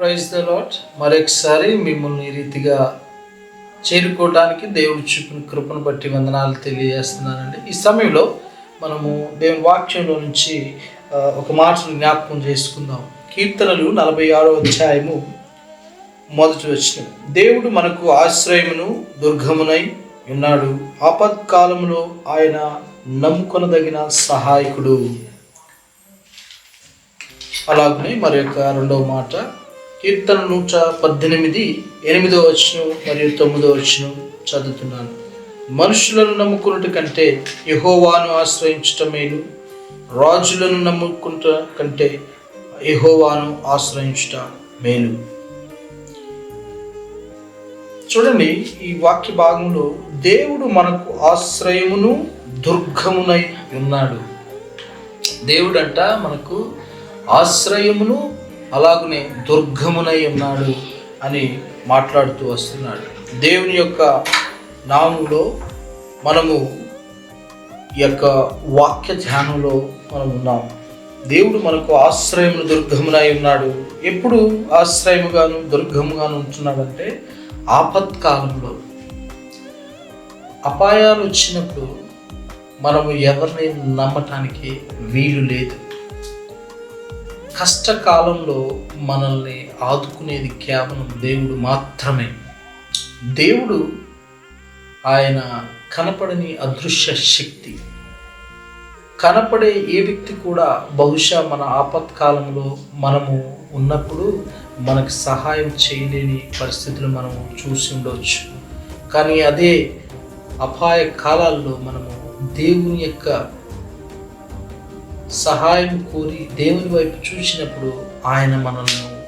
Praise the lot మరొకసారి మిమ్మల్ని ఈ రీతిగా చేరుకోవడానికి దేవుడు చూపిన కృపను బట్టి వందనాలు తెలియజేస్తున్నానండి. ఈ సమయంలో మనము దేవుని వాక్యంలో నుంచి ఒక మాటను జ్ఞాపకం చేసుకుందాం. కీర్తనలు నలభై ఆరో అధ్యాయము మొదటి వచ్చిన దేవుడు మనకు ఆశ్రయమును దుర్గమునై ఉన్నాడు. ఆపత్కాలంలో ఆయన నమ్ముకొనదగిన సహాయకుడు. అలాగనే మరి యొక్క రెండవ మాట. కీర్తన నూట పద్దెనిమిది ఎనిమిదో వచ్చిన మరియు తొమ్మిదో వచ్చిన చదువుతున్నాను. మనుషులను నమ్ముకున్నట్టు కంటే యహోవాను ఆశ్రయించటం మేలు. రాజులను నమ్ముకుంట కంటే యహోవాను ఆశ్రయించుట మేలు. చూడండి ఈ వాక్య భాగంలో దేవుడు మనకు ఆశ్రయమును దుర్గమునై ఉన్నాడు. దేవుడంట మనకు ఆశ్రయమును అలాగనే దుర్గమునై ఉన్నాడు అని మాట్లాడుతూ వస్తున్నాడు. దేవుని యొక్క నామంలో మనము ఈ యొక్క వాక్య ధ్యానంలో మనం ఉన్నాం. దేవుడు మనకు ఆశ్రయమును దుర్గమునై ఉన్నాడు. ఎప్పుడు ఆశ్రయముగాను దుర్గముగాను ఉంటున్నాడంటే ఆపత్కాలంలో. అపాయాలు వచ్చినప్పుడు మనము ఎవరిని నమ్మటానికి వీలు లేదు. కష్టకాలంలో మనల్ని ఆదుకునేది కేవలం దేవుడు మాత్రమే. దేవుడు ఆయన కనపడని అదృశ్య శక్తి. కనపడే ఏ వ్యక్తి కూడా బహుశా మన ఆపత్కాలంలో మనము ఉన్నప్పుడు మనకు సహాయం చేయలేని పరిస్థితులు మనము చూసి ఉండవచ్చు కానీ అదే అపాయ కాలాల్లో మనము దేవుని యొక్క సహాయం కోరి దేవుని వైపు చూసినప్పుడు ఆయన మనల్ని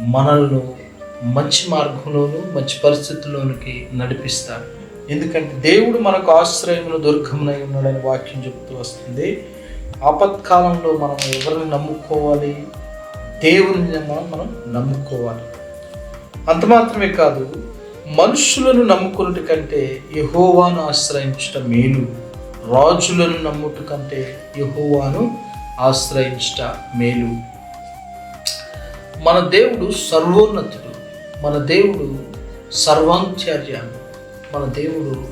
మనల్ని మంచి మార్గంలోను మంచి పరిస్థితుల్లోనికి నడిపిస్తాడు. ఎందుకంటే దేవుడు మనకు ఆశ్రయంలో దుర్గమునై ఉన్నాడని వాక్యం చెబుతూ వస్తుంది. ఆపత్కాలంలో మనం ఎవరిని నమ్ముకోవాలి? దేవుని మనం మనం నమ్ముకోవాలి. అంత మాత్రమే కాదు మనుషులను నమ్ముకున్నటి కంటే యహోవాను ఆశ్రయించడం మేలు. రాజులను నమ్ముట కంటే యహోవాను ఆశ్రయించట మేలు. మన దేవుడు సర్వోన్నతుడు మన దేవుడు సర్వాంతర్యాన్ని మన దేవుడు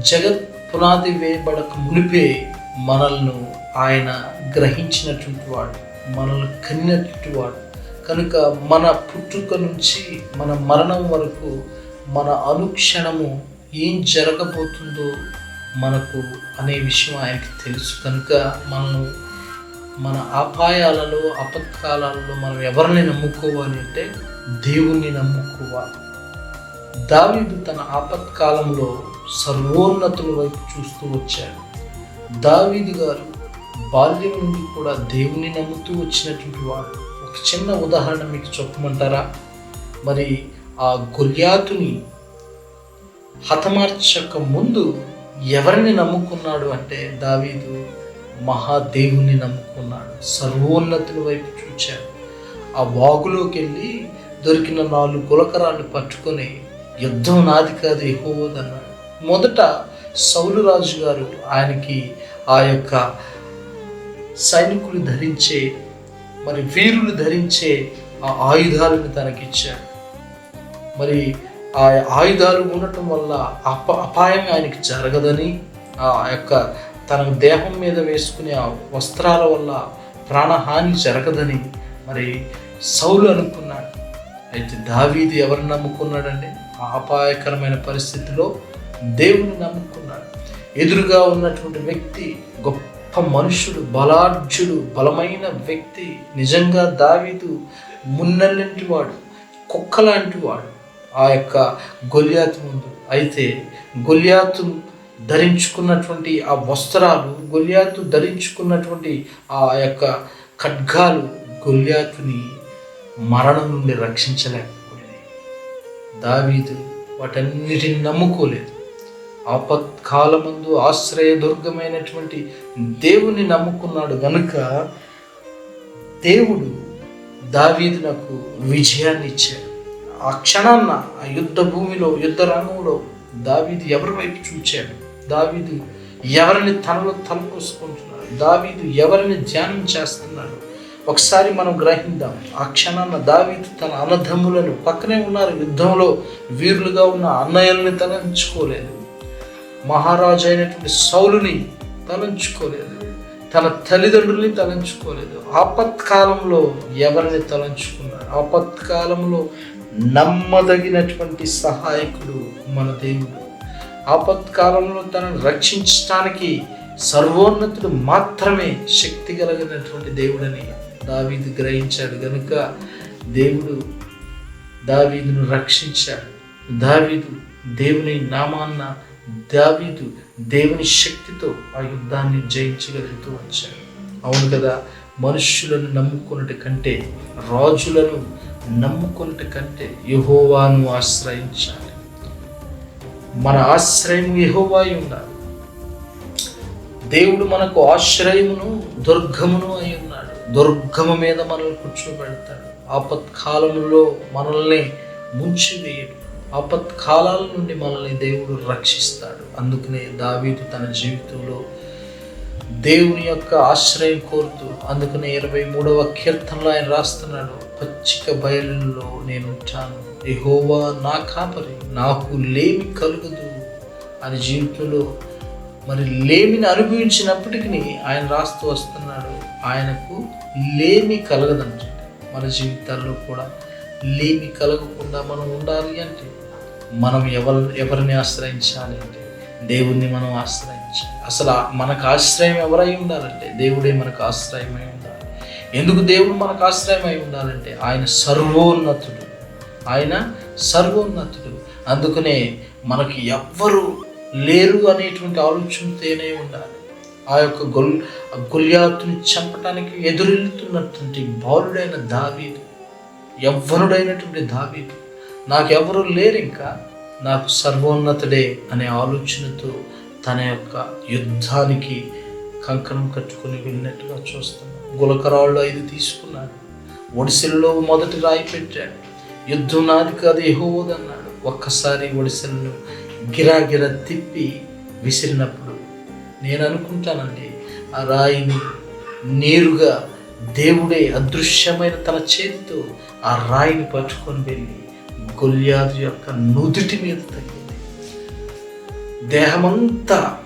జగత్ పునాది వేయబడక మునిపే మనల్ని ఆయన గ్రహించినటువంటి వాడు మనల్ని కన్నటువంటి వాడు. కనుక మన పుట్టుక నుంచి మన మరణం వరకు మన అనుక్షణము ఏం జరగబోతుందో మనకు అనే విషయం ఆయనకి తెలుసు కనుక మనం మన అపాయాలలో అపత్కాలలో మనం ఎవరిని నమ్ముకోవాలి అంటే దేవుణ్ణి నమ్ముకోవాలి. దావీదు తన ఆపత్కాలంలో సర్వోన్నతుల వైపు చూస్తూ వచ్చాడు. దావీదు గారు బాల్యం నుండి కూడా దేవుని నమ్ముతూ వచ్చినటువంటి వాడు ఒక చిన్న ఉదాహరణ మీకు చెప్పమంటారా? మరి ఆ గొల్యాతుని హతమార్చక ముందు ఎవరిని నమ్ముకున్నాడు అంటే దావీదు మహాదేవుని నమ్ముకున్నాడు. సర్వోన్నతుల వైపు చూచాడు. ఆ వాగులోకి వెళ్ళి దొరికిన నాలుగు గులకరాలు పట్టుకొని యుద్ధం నాది కాదు ఎక్కువదన్నాడు మొదట సౌలు రాజు గారు ఆయనకి ఆ యొక్క సైనికులు ధరించే మరి వీరులు ధరించే ఆ ఆయుధాలను తనకిచ్చాడు మరి ఆ ఆయుధాలు ఉండటం వల్ల అప అపాయం ఆయనకి జరగదని ఆ యొక్క తన దేహం మీద వేసుకునే ఆ వస్త్రాల వల్ల ప్రాణహాని జరగదని మరి సౌలు అనుకున్నాడు. అయితే దావీది ఎవరిని నమ్ముకున్నాడండి? ఆ అపాయకరమైన పరిస్థితిలో దేవుని నమ్ముకున్నాడు. ఎదురుగా ఉన్నటువంటి వ్యక్తి గొప్ప మనుషుడు బలాఢ్యుడు బలమైన వ్యక్తి నిజంగా దావీదు మున్నల్లింటి వాడు కుక్కలాంటి వాడు. ఆ యొక్క గొలియాతు ముందు. అయితే గొలియాతు ధరించుకున్నటువంటి ఆ వస్త్రాలు గొలియాతు ధరించుకున్నటువంటి ఆ యొక్క ఖడ్గాలు గొలియాతుని మరణం నుండి రక్షించలేకపోయింది దావీదు వాటన్నిటిని నమ్ముకోలేదు. ఆపత్కాలమందు ఆశ్రయదుర్గమైనటువంటి దేవుని నమ్ముకున్నాడు గనుక దేవుడు దావీదునకు విజయాన్ని ఇచ్చాడు ఆ క్షణాన్న ఆ యుద్ధ భూమిలో యుద్ధ రంగంలో దావీది ఎవరి వైపు చూచాడు? దావీది ఎవరిని తనలో తలపోసుకుంటున్నాడు? దావీదు ఎవరిని ధ్యానం చేస్తున్నాడు? ఒకసారి మనం గ్రహిద్దాం ఆ క్షణాన దావీదు తన అన్నదమ్ములను పక్కనే ఉన్నారు యుద్ధంలో వీరులుగా ఉన్న అన్నయ్యల్ని తలంచుకోలేదు. మహారాజు అయినటువంటి సౌలుని తలంచుకోలేదు. తన తల్లిదండ్రుల్ని తలంచుకోలేదు. ఆపత్కాలంలో ఎవరిని తలంచుకున్నాడు? ఆపత్కాలంలో నమ్మదగినటువంటి సహాయకుడు మన దేవుడు. ఆపత్కాలంలో తనను రక్షించడానికి సర్వోన్నతుడు మాత్రమే శక్తి కలిగినటువంటి దేవుడని దావీదు గ్రహించాడు. గనుక దేవుడు దావీదును రక్షించాడు. దావీదు దేవుని నామాన్న దావీదు దేవుని శక్తితో ఆ యుద్ధాన్ని జయించగలుగుతూ వచ్చాడు. అవును కదా మనుష్యులను నమ్ముకున్నటి కంటే రాజులను నమ్ముకున్నటి కంటే యహోవాను ఆశ్రయించాలి. మన ఆశ్రయం యహోవాయి ఉండాలి. దేవుడు మనకు ఆశ్రయమును దుర్గమును అయి ఉన్నాడు. దుర్గమ మీద మనల్ని కూర్చోబెడతాడు. ఆపత్కాలంలో మనల్ని ముంచివేయడు. ఆపత్కాలాల నుండి మనల్ని దేవుడు రక్షిస్తాడు. అందుకనే దావీదు తన జీవితంలో దేవుని యొక్క ఆశ్రయం కోరుతూ అందుకనే ఇరవై మూడవ కీర్తనలో ఆయన రాస్తున్నాడు. పచ్చిక బయలులో నేను ఉంటాను ఎహోవా నా కాపరి నాకు లేమి కలుగదు అని జీవితంలో మరి లేమిని అనుభవించినప్పటికీ ఆయన రాస్తూ వస్తున్నాడు. ఆయనకు లేమి కలగదంట. మన జీవితాల్లో కూడా లేమి కలగకుండా మనం ఉండాలి అంటే మనం ఎవరు ఎవరిని ఆశ్రయించాలి అంటే దేవుణ్ణి మనం ఆశ్రయించాలి. అసలు మనకు ఆశ్రయం ఎవరై ఉండాలంటే దేవుడే మనకు ఆశ్రయమై ఉండాలి ఎందుకు దేవుడు మనకు ఆశ్రయమై ఉండాలంటే ఆయన సర్వోన్నతుడు. ఆయన సర్వోన్నతుడు. అందుకనే మనకి ఎవ్వరు లేరు అనేటువంటి ఆలోచనతోనే ఉండాలి. ఆ యొక్క గొల్ గొల్యాతుని చంపటానికి ఎదురెళ్తున్నటువంటి బాలుడైన దావీదు. ఎవ్వరుడైనటువంటి దావీదు. నాకెవరు లేరు ఇంకా. నాకు సర్వోన్నతుడే అనే ఆలోచనతో తన యొక్క యుద్ధానికి కంకణం కట్టుకుని వెళ్ళినట్టుగా చూస్తున్నాం. గులకరాళ్ళు ఐదు తీసుకున్నాడు. ఒడిసెల్లో మొదటి రాయి పెట్టాడు. యుద్ధం నాది కాదు ఎహోదన్నాడు ఒక్కసారి ఒడిసెలను గిరాగిర తిప్పి విసిరినప్పుడు నేను అనుకుంటానండి ఆ రాయిని నేరుగా దేవుడే అదృశ్యమైన తన చేతితో ఆ రాయిని పట్టుకొని వెళ్ళి గొల్యాదు యొక్క నుదుటి మీద తగ్గింది దేహమంతా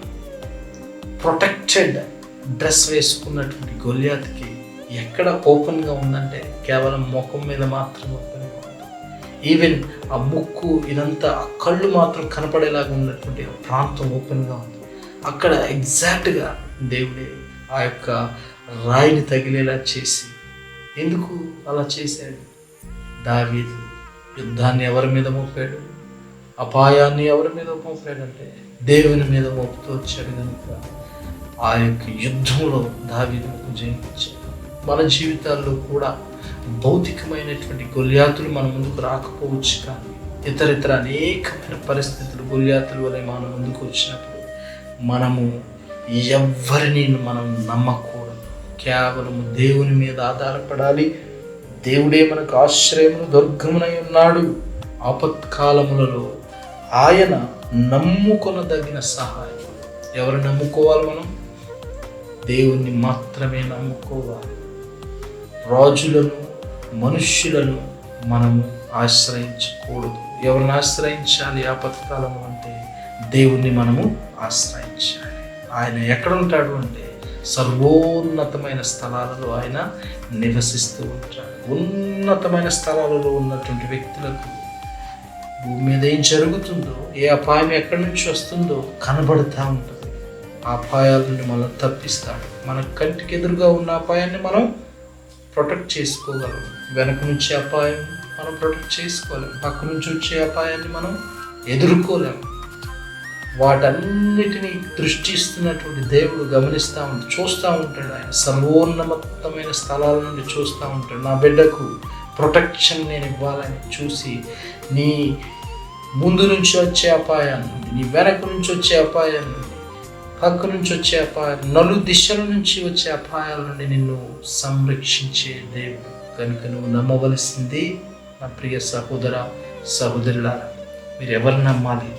ప్రొటెక్టెడ్ డ్రెస్ వేసుకున్నటువంటి గొల్యాత్కి ఎక్కడ ఓపెన్గా ఉందంటే కేవలం ముఖం మీద మాత్రం ఓపెన్గా ఉంది ఈవెన్ ఆ ముక్కు ఇదంతా ఆ కళ్ళు మాత్రం కనపడేలాగా ఉన్నటువంటి ఆ ప్రాంతం ఓపెన్గా ఉంది. అక్కడ ఎగ్జాక్ట్గా దేవుడే ఆ యొక్క రాయిని తగిలేలా చేసి ఎందుకు అలా చేశాడు? దావీదు యుద్ధాన్ని ఎవరి మీద మోపాడు? అపాయాన్ని ఎవరి మీద మోపాడంటే దేవుని మీద మోపుతూ వచ్చాడు కనుక ఆ యొక్క యుద్ధంలో దావీదుకు జయించాడు మన జీవితాల్లో కూడా భౌతికమైనటువంటి గొల్యాతులు మన ముందుకు రాకపోవచ్చు కానీ ఇతర ఇతర అనేకమైన పరిస్థితులు గొల్యాతుల వలె మన ముందుకు వచ్చినప్పుడు మనము ఎవ్వరిని మనం నమ్మకూడదు. కేవలము దేవుని మీద ఆధారపడాలి. దేవుడే మనకు ఆశ్రయమును దుర్గమునై ఉన్నాడు. ఆపత్కాలములలో ఆయన నమ్ముకొనదగిన సహాయం. ఎవరు నమ్ముకోవాలి మనం? దేవుణ్ణి మాత్రమే నమ్ముకోవాలి. రాజులను మనుష్యులను మనము ఆశ్రయించకూడదు. ఎవరిని ఆశ్రయించాలి ఆపత్కాలము అంటే దేవుణ్ణి మనము ఆశ్రయించాలి. ఆయన ఎక్కడ ఉంటాడు అంటే సర్వోన్నతమైన స్థలాలలో ఆయన నివసిస్తూ ఉంటాడు. ఉన్నతమైన స్థలాలలో ఉన్నటువంటి వ్యక్తులకు భూమి మీద ఏం జరుగుతుందో ఏ అపాయం ఎక్కడి నుంచి వస్తుందో కనబడుతూ ఉంటుంది. అపాయాల నుండి మనం తప్పిస్తాడు. మన కంటికి ఎదురుగా ఉన్న అపాయాన్ని మనం ప్రొటెక్ట్ చేసుకోగలం. వెనక నుంచి అపాయం మనం ప్రొటెక్ట్ చేసుకోలేం. పక్క నుంచి వచ్చే అపాయాన్ని మనం ఎదుర్కోలేం. వాటన్నిటినీ దృష్టిస్తున్నటువంటి దేవుడు గమనిస్తూ ఉంటాడు చూస్తూ ఉంటాడు ఆయన. సర్వోన్నతమైన స్థలాల నుండి చూస్తూ ఉంటాడు. నా బిడ్డకు ప్రొటెక్షన్ నేను ఇవ్వాలని చూసి నీ ముందు నుంచి వచ్చే అపాయాన్ని నీ వెనక నుంచి వచ్చే అపాయాన్ని పక్క నుంచి వచ్చే అపాయం నలు దిశల నుంచి వచ్చే అపాయాల నుండి నిన్ను సంరక్షించే దేవుడు. కనుక నువ్వు నమ్మవలసింది నా ప్రియ సహోదర సహోదరులారా మీరు ఎవరు నమ్మాలి?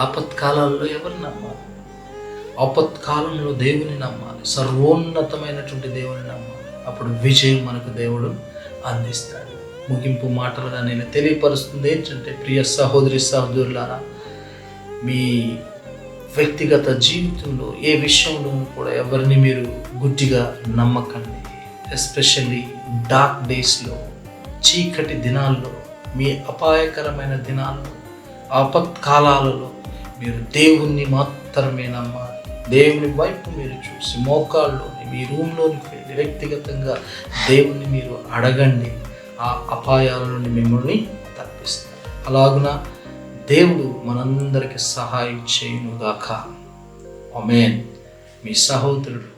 ఆపత్కాలాల్లో ఎవరు నమ్మాలి? ఆపత్కాలంలో దేవుని నమ్మాలి సర్వోన్నతమైనటువంటి దేవుని నమ్మాలి. అప్పుడు విజయం మనకు దేవుడు అందిస్తాడు. ముగింపు మాటలుగా నేను తెలియపరుస్తుంది ఏంటంటే ప్రియ సహోదరి సహోదరులారా మీ వ్యక్తిగత జీవితంలో ఏ విషయంలో కూడా ఎవరిని మీరు గుడ్డిగా నమ్మకండి. ఎస్పెషల్లీ డార్క్ డేస్లో చీకటి దినాల్లో మీ అపాయకరమైన దినాల్లో ఆపత్కాలాలలో మీరు దేవుణ్ణి మాత్రమే నమ్మాలి. దేవుని వైపు మీరు చూసి మోకాళ్ళలోని మీ రూమ్లోనికి వెళ్ళి వ్యక్తిగతంగా దేవుణ్ణి మీరు అడగండి. ఆ అపాయాల నుండి మిమ్మల్ని తప్పిస్తారు అలాగున దేవుడు మనందరికి సహాయం చేయునుగాక. అమేన్ మీ సహోదరుడు